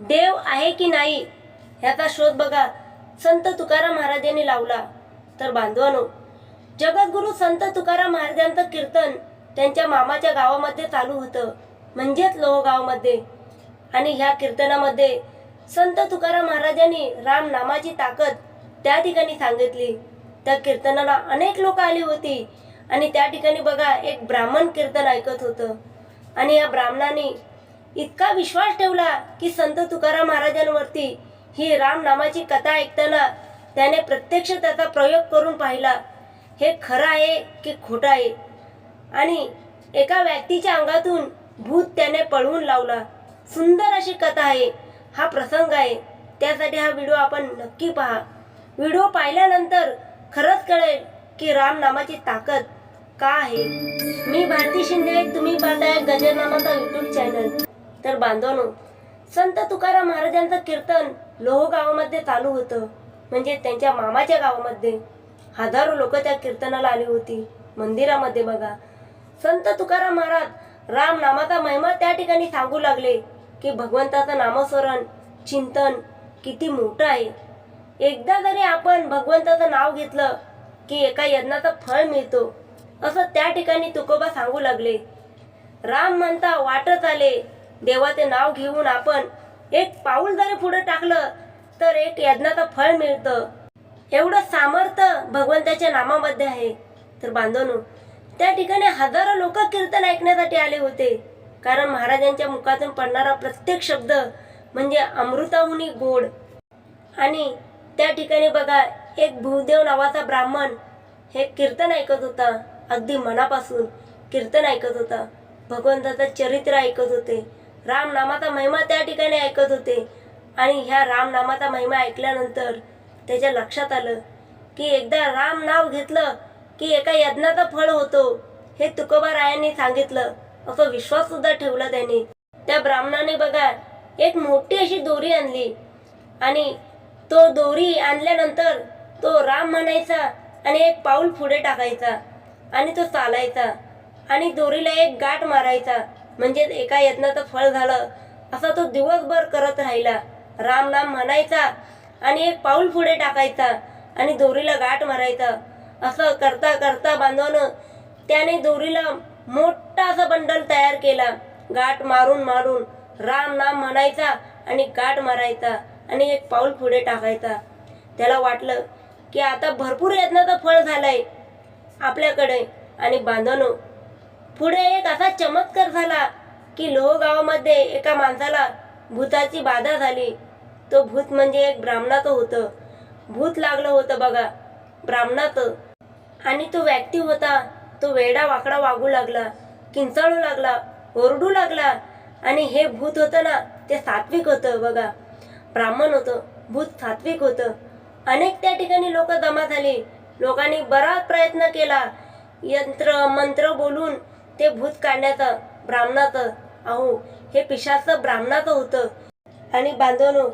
देव आहे की नाही ह्याचा शोध बघा. संत तुकाराम महाराजांनी लावला. तर बांधवानो जगद्गुरू संत तुकाराम महाराजांचं कीर्तन त्यांच्या मामाच्या गावामध्ये चालू होतं. म्हणजेच लोहगावमध्ये. आणि ह्या कीर्तनामध्ये संत तुकाराम महाराजांनी राम नामाची ताकद त्या ठिकाणी सांगितली. त्या कीर्तनाला अनेक लोक आली होती. आणि त्या ठिकाणी बघा एक ब्राह्मण कीर्तन ऐकत होतं. आणि या ब्राह्मणाने इतका विश्वास ठेवला की संत तुकाराम महाराजांवरती ही राम नामाची कथा ऐकताना त्याने प्रत्यक्ष त्याचा प्रयोग करून पाहिला. हे खरं आहे की खोटं आहे? आणि एका व्यक्तीच्या अंगातून भूत त्याने पळवून लावला. सुंदर अशी कथा आहे. हा प्रसंग आहे. त्यासाठी हा व्हिडिओ आपण नक्की पहा. व्हिडिओ पाहिल्यानंतर खरंच कळेल की राम नामाची ताकद का आहे? मी भारती शिंदे तुम्ही पाहताय गजर नामाचा युट्यूब चॅनल तर बांधवनो संत तुकाराम महाराजांचं कीर्तन लोह गावामध्ये चालू होतं. म्हणजे त्यांच्या मामाच्या गावामध्ये हजारो लोक त्या कीर्तनाला आली होती. मंदिरामध्ये बघा. संत तुकाराम महाराज राम नामाचा महिमा त्या ठिकाणी सांगू लागले की भगवंताचं नामस्मरण चिंतन किती मोठं आहे. एकदा जरी आपण भगवंताचं नाव घेतलं की एका यज्ञाचं फळ मिळतो असं त्या ठिकाणी तुकोबा सांगू लागले. राम म्हणता वाटत आले देवाचे नाव घेऊन आपण एक पाऊल जरी पुढे टाकलं तर एक यज्ञाचं फळ मिळतं. एवढं सामर्थ्य भगवंताच्या नामामध्ये आहे. तर बांधवनो त्या ठिकाणी हजारो लोक कीर्तन ऐकण्यासाठी आले होते. कारण महाराजांच्या मुखातून पडणारा प्रत्येक शब्द म्हणजे अमृताहुनी गोड. आणि त्या ठिकाणी बघा एक भूदेव नावाचा ब्राह्मण हे कीर्तन ऐकत होता. अगदी मनापासून कीर्तन ऐकत होता. भगवंताचं चरित्र ऐकत होते. रामनामाचा महिमा त्या ठिकाणी ऐकत होते. आणि ह्या रामनामाचा महिमा ऐकल्यानंतर त्याच्या लक्षात आलं की एकदा राम नाव घेतलं की एका यज्ञाचं फळ होतो हे तुकोबा रायांनी सांगितलं. असं विश्वास सुद्धा ठेवला त्याने. त्या ब्राह्मणाने बघा एक मोठी अशी दोरी आणली. आणि तो दोरी आणल्यानंतर तो राम म्हणायचा आणि एक पाऊल पुढे टाकायचा आणि तो चालायचा आणि दोरीला एक गाठ मारायचा. म्हणजे एका यत्नाचं फळ झालं. असा तो दिवसभर करत राहिला. राम नाम म्हणायचा आणि एक पाऊल पुढे टाकायचा आणि दोरीला गाठ मारायचा. असं करता करता बांधवानं त्याने दोरीला मोठा असा बंडल तयार केला. गाठ मारून मारून राम नाम म्हणायचा आणि गाठ मारायचा आणि एक पाऊल पुढे टाकायचा. त्याला वाटलं की आता भरपूर यत्नाचं फळ झालंय आपल्याकडे आणि बांधवनं पुढे एक असा चमत्कार झाला की लोहगावामध्ये एका माणसाला भूताची बाधा झाली. तो भूत म्हणजे एक ब्राह्मणाचं होतं. भूत लागलं होतं बघा ब्राह्मणाचं. आणि तो व्यक्ती होता तो वेडा वाकडा वागू लागला किंचाळू लागला ओरडू लागला. आणि हे भूत होतं ना ते सात्विक होतं बघा. ब्राह्मण होतं भूत सात्विक होतं. अनेक त्या ठिकाणी लोक जमा झाली. लोकांनी बराच प्रयत्न केला. यंत्र मंत्र बोलून ते भूत काढण्याचं ब्राह्मणाचं अहो हे पिशाचं ब्राह्मणाचं होतं. आणि बांधवनो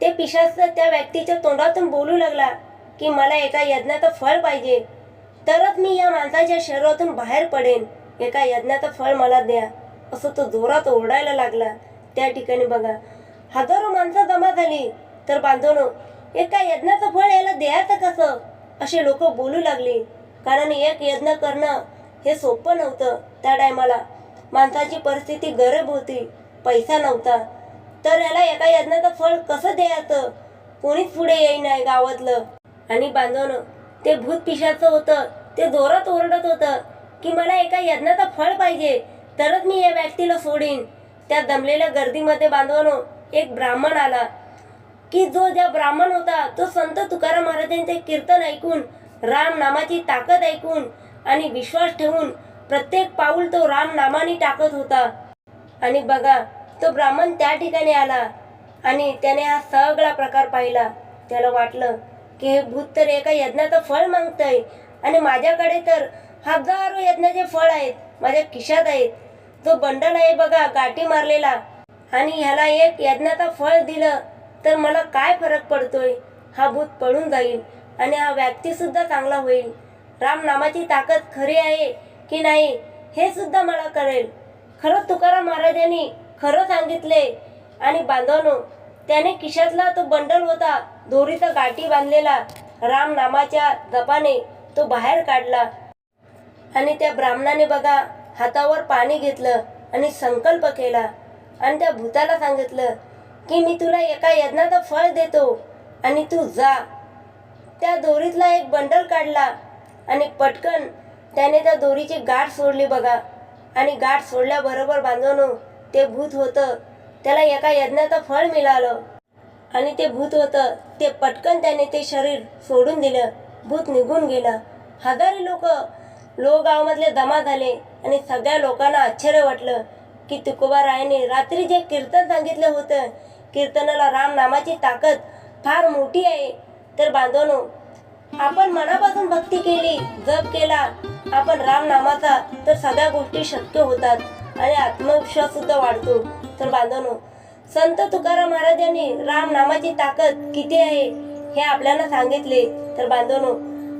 ते पिशाचं त्या व्यक्तीच्या तोंडातून बोलू लागला की मला एका यज्ञाचं फळ पाहिजे. तरच मी या माणसाच्या शरीरातून बाहेर पडेन. एका यज्ञाचं फळ मला द्या. असं तो जोरात ओरडायला लागला. त्या ठिकाणी बघा हजारो माणसं जमा झाली. तर बांधवनो एका यज्ञाचं फळ याला द्यायचं कसं? असे लोक बोलू लागले. कारण एक यज्ञ करणं हे सोपं नव्हतं. त्या टायमाला माणसाची परिस्थिती गरीब होती पैसा नव्हता. तर याला एका यज्ञाचं फळ कसं द्यायचं? कोणीच पुढे येई नाही गावातलं. आणि बांधवनं ते भूत पिशाचं होतं ते जोरात ओरडत होतं की मला एका यज्ञाचं फळ पाहिजे तरच मी या व्यक्तीला सोडीन. त्या दमलेल्या गर्दीमध्ये बांधवानो एक ब्राह्मण आला. की जो ज्या ब्राह्मण होता तो संत तुकाराम महाराजांचे कीर्तन ऐकून राम नामाची ताकद ऐकून आणि विश्वास ठेवून प्रत्येक पाऊल तो राम नामाने टाकत होता. आणि बघा तो ब्राह्मण त्या ठिकाणी आला आणि त्याने हा सगळा प्रकार पाहिला. त्याला वाटलं की हे भूत तर एका यज्ञाचं फळ मागतंय आणि माझ्याकडे तर हजारो यज्ञाचे फळ आहेत माझ्या खिशात आहेत. जो बंडल आहे बघा गाठी मारलेला आणि ह्याला एक यज्ञाचं फळ दिलं तर मला काय फरक पडतोय? हा भूत पळून जाईल आणि हा व्यक्तीसुद्धा चांगला होईल. राम नामाची ताकद खरी आहे की नाही हे सुद्धा मला कळेल. खरं तुकाराम महाराजांनी खरं सांगितले. आणि बांधवनो त्याने किशातला तो बंडल होता दोरीचा गाठी बांधलेला राम नामाच्या जपाने तो बाहेर काढला. आणि त्या ब्राह्मणाने बघा हातावर पाणी घेतलं आणि संकल्प केला. आणि त्या भूताला सांगितलं की मी तुला एका यज्ञाचं फळ देतो आणि तू जा. त्या दोरीतला एक बंडल काढला आणि पटकन त्याने त्या दोरीची गाठ सोडली बघा. आणि गाठ सोडल्याबरोबर बांधवनो ते भूत होतं. त्याला एका यज्ञाचं फळ मिळालं. आणि ते भूत होतं. ते पटकन त्याने ते शरीर सोडून दिलं. भूत निघून गेलं. हजारो लोक लो गावामधले जमा झाले. आणि सगळ्या लोकांना आश्चर्य वाटलं की तुकोबारायाने रात्री जे कीर्तन सांगितलं होतं कीर्तनाला राम नामाची ताकद फार मोठी आहे. तर बांधवनो आपण मनापासून भक्ती केली जप केला आपण राम नामाचा तर सगळ्या गोष्टी शक्य होतात आणि आत्मविश्वास सुद्धा वाढतो. तर बांधवनो संत तुकाराम महाराज यांनी राम नामाची ताकद किती आहे हे आपल्याला सांगितले. तर बांधवनो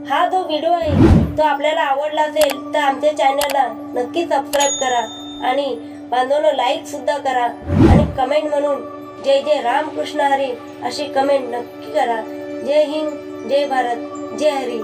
हा जो व्हिडिओ आहे तो आपल्याला आवडला असेल तर आमच्या चॅनलला नक्की सबस्क्राईब करा आणि बांधवनो लाईक सुद्धा करा आणि कमेंट म्हणून जय जय रामकृष्ण हरी अशी कमेंट नक्की करा. जय हिंद जय भारत जय हरी.